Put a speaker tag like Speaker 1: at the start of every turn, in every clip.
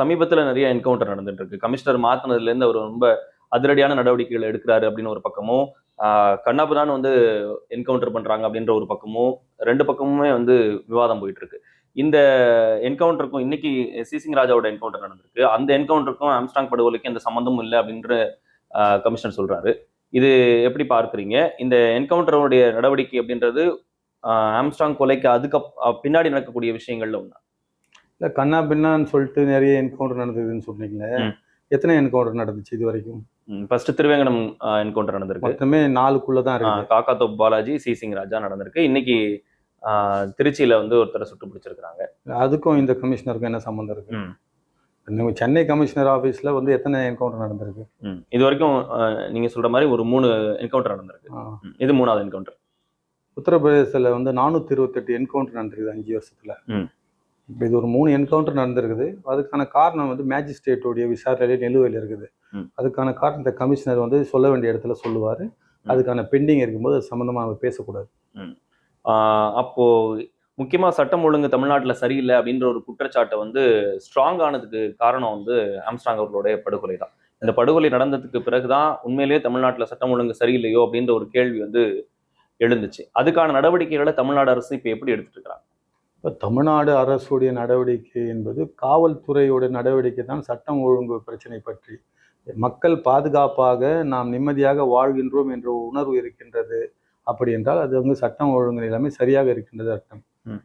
Speaker 1: சமீபத்தில் நிறைய என்கவுண்டர் நடந்துட்டு இருக்கு கமிஷனர் மாத்தினதுலேருந்து அவர் ரொம்ப அதிரடியான நடவடிக்கைகள் எடுக்கிறாரு அப்படின்னு ஒரு பக்கமும் கண்ணாபுரான் வந்து என்கவுண்டர் பண்றாங்க அப்படின்ற ஒரு பக்கமும் ரெண்டு பக்கமுமே வந்து விவாதம் போயிட்டு இருக்கு இந்த என்கவுண்டருக்கும் இன்னைக்கு சிசிங் ராஜாவோட என்கவுண்டர் நடந்திருக்கு. அந்த என்கவுண்டருக்கும் ஆம்ஸ்டாங் படுகொலைக்கும் எந்த சம்மந்தமும் இல்லை அப்படின்ற கமிஷனர் சொல்றாரு. இது எப்படி பார்க்குறீங்க? இந்த என்கவுண்டருடைய நடவடிக்கை அப்படின்றது ஆம்ஸ்டாங் கொலைக்கு அதுக்கு பின்னாடி நடக்கக்கூடிய விஷயங்கள்ல ஒன்று
Speaker 2: இல்லை கண்ணா பின்னான்னு சொல்லிட்டு நிறைய என்கவுண்டர் நடந்ததுன்னு சொன்னீங்களே. எத்தனை என்கவுண்டர் நடந்துச்சு இது வரைக்கும்?
Speaker 1: ஃபர்ஸ்ட் திருவேங்கடம் என்கவுண்டர் நடந்திருக்கு.
Speaker 2: மொத்தமே நாலுக்குள்ள தான் இருக்கு.
Speaker 1: காக்காத்தோப் பாலாஜி சி சிங் ராஜா நடந்திருக்கு. இன்னைக்கு திருச்சியில வந்து ஒருத்தரை சுட்டு பிடிச்சிருக்காங்க
Speaker 2: அதுக்கும் இந்த கமிஷனருக்கும் என்ன சம்மந்தம் இருக்கு? சென்னை கமிஷனர் ஆஃபீஸ்ல வந்து எத்தனை என்கவுண்டர் நடந்திருக்கு.
Speaker 1: இது வரைக்கும் ஆஹ் நீங்க சொல்ற மாதிரி ஒரு மூணு என்கவுண்டர் நடந்திருக்கு. இது மூணாவது என்கவுண்டர்
Speaker 2: உத்தரப்பிரதேசத்தில் வந்து நானூற்றி இருபத்தெட்டு என்கவுண்டர் நடந்திருக்குது அஞ்சு வருஷத்துல. இப்போ இது ஒரு மூணு என்கவுண்டர் நடந்திருக்குது. அதுக்கான காரணம் வந்து மேஜிஸ்ட்ரேட்டோடைய விசாரணையிலே நிலுவையில் இருக்குது. அதுக்கான காரணத்தை கமிஷனர் வந்து சொல்ல வேண்டிய இடத்துல சொல்லுவார். அதுக்கான பெண்டிங் இருக்கும்போது அது சம்மந்தமாக நம்ம பேசக்கூடாது.
Speaker 1: அப்போ முக்கியமா சட்டம் ஒழுங்கு தமிழ்நாட்டுல சரியில்லை அப்படின்ற ஒரு குற்றச்சாட்டை வந்து ஸ்ட்ராங் ஆனதுக்கு காரணம் வந்து ஆம்ஸ்டாங் அவர்களுடைய படுகொலை தான். இந்த படுகொலை நடந்ததுக்கு பிறகுதான் உண்மையிலேயே தமிழ்நாட்டுல சட்டம் ஒழுங்கு சரியில்லையோ அப்படின்ற ஒரு கேள்வி வந்து எழுந்துச்சு. அதுக்கான நடவடிக்கைகளை தமிழ்நாடு அரசு இப்ப எப்படி எடுத்துட்டு இருக்காங்க?
Speaker 2: இப்போ தமிழ்நாடு அரசுடைய நடவடிக்கை என்பது காவல்துறையோட நடவடிக்கை தான் சட்டம் ஒழுங்கு பிரச்சனை பற்றி மக்கள் பாதுகாப்பாக நாம் நிம்மதியாக வாழ்கின்றோம் என்ற உணர்வு இருக்கின்றது அப்படி என்றால் அது வந்து சட்டம் ஒழுங்கு நிலைமை சரியாக இருக்கின்றது அர்த்தம்.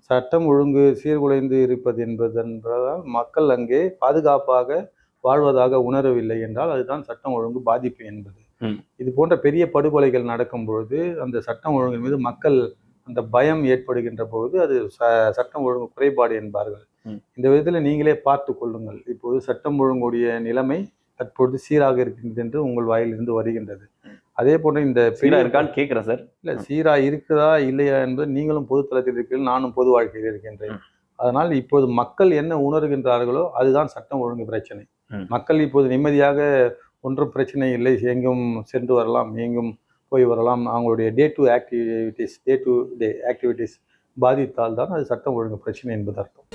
Speaker 2: சட்டம் ஒழுங்கு சீர்குலைந்து இருப்பது என்பது என்பதால் மக்கள் அங்கே பாதுகாப்பாக வாழ்வதாக உணரவில்லை என்றால் அதுதான் சட்டம் ஒழுங்கு பாதிப்பு என்பது. இது போன்ற பெரிய படுகொலைகள் நடக்கும் பொழுது அந்த சட்டம் ஒழுங்கின் மீது மக்கள் அந்த பயம் ஏற்படுகின்ற பொழுது அது ச- சட்டம் ஒழுங்கு குறைபாடு என்பார்கள். இந்த விதத்தில் நீங்களே பார்த்து கொள்ளுங்கள். இப்போது சட்டம் ஒழுங்குடைய நிலைமை தற்பொழுது சீராக இருக்கின்றது என்று உங்கள் வாயிலிருந்து வருகின்றது. அதே போன்ற இந்த
Speaker 1: சீரா இருக்கான்னு கேக்குறேன் சார்.
Speaker 2: இல்ல சீரா இருக்குதா இல்லையா என்பது நீங்களும் பொது தளத்தில் இருக்கிறீர்கள் நானும் பொது வாழ்க்கையில் இருக்கின்றேன். அதனால் இப்போது மக்கள் என்ன உணர்கின்றார்களோ அதுதான் சட்டம் ஒழுங்கு பிரச்சனை. மக்கள் இப்போது நிம்மதியாக ஒன்றும் பிரச்சனை இல்லை. எங்கும் சென்று வரலாம். எங்கும் போய் வரலாம். அவங்களுடைய day to activities day to day activities பாதித்தால் தான் அது சட்டம் ஒழுங்கு பிரச்சனை என்பது அர்த்தம்.